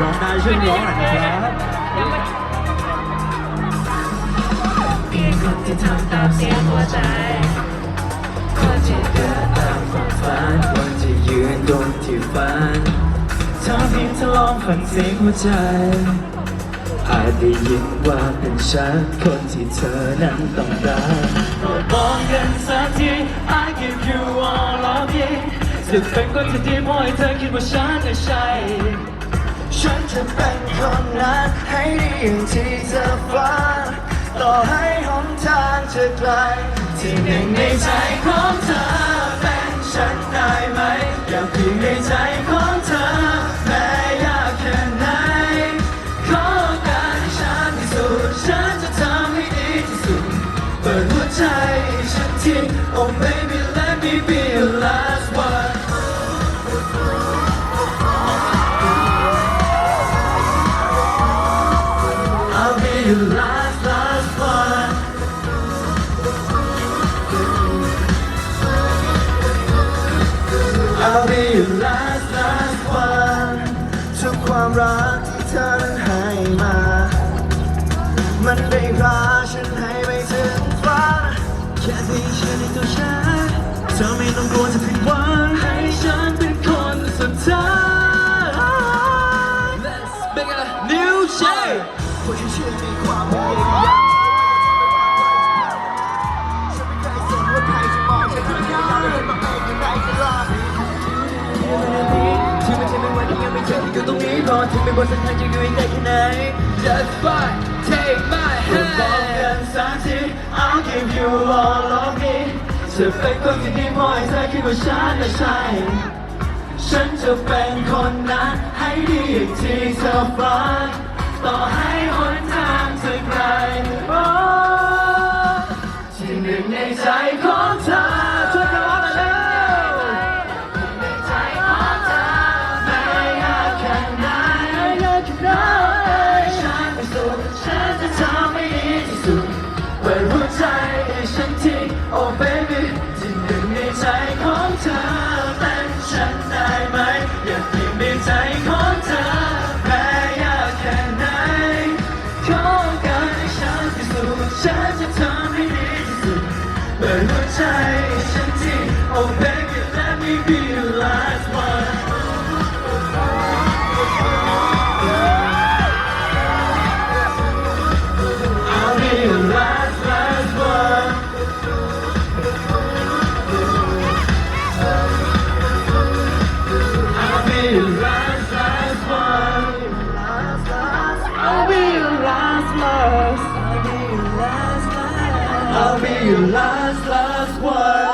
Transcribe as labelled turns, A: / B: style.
A: ร้องได้ช่วยร้องหน่อยนะครับ
B: เพียงคนที่ทำตามเสียงหัวใจ คนที่เดินตามความฝันคนที่ยืนตรงที่ฝันเธอเพียงจะลองฟังเสียงหัวใจ อาจได้ยินว่าเป็นฉันคนที่เธอนั้นต้องการโปรดมองกันสักที I give you all of me จะเป็นคนที่ดีพอให้เธอคิดว่าฉันใช่
C: ดีอย่างที่เธอฝันต่อให้หนทางจะไกล
B: ที่หนึ่งในใจของเธอเป็นฉันได้ไหม อยากอยู่ในใจของเธอแม้ยากแค่ไหน ขอการให้ฉันที่สุดฉันจะทำให้ดีที่สุด เปิดหัวใจฉันที Oh baby let I'll be your last last one I'll be your last last one
C: ทุกความรักที่เธอนั้นให้มา มันได้พาฉันให้ไปถึงฝันแค่ที่เชื่อในตัวฉันเธอไม่ต้องกลัวจะผิดหวัง
B: ให้ฉันเป็นคนสุดท้าย Let's make a new shape
C: อ
B: ที่อยู่ตรงนี้รอถึงไม่ว่าเส้นทางจะอยู่ได้แค่ไหน Just fight take my hand บอกกันสักที I'll give you all of me จะเป็นคนที่ดีพอให้เธอคิดว่าฉันไม่ใช่ ฉันจะเป็นคนนั้นให้ดีอย่างที่เธอฝันต่อให้หนทางจะไกลโอ้ที่หนึ่งในใจ เปิดหัวใจให้ฉันที Oh baby let me be Your last last I'll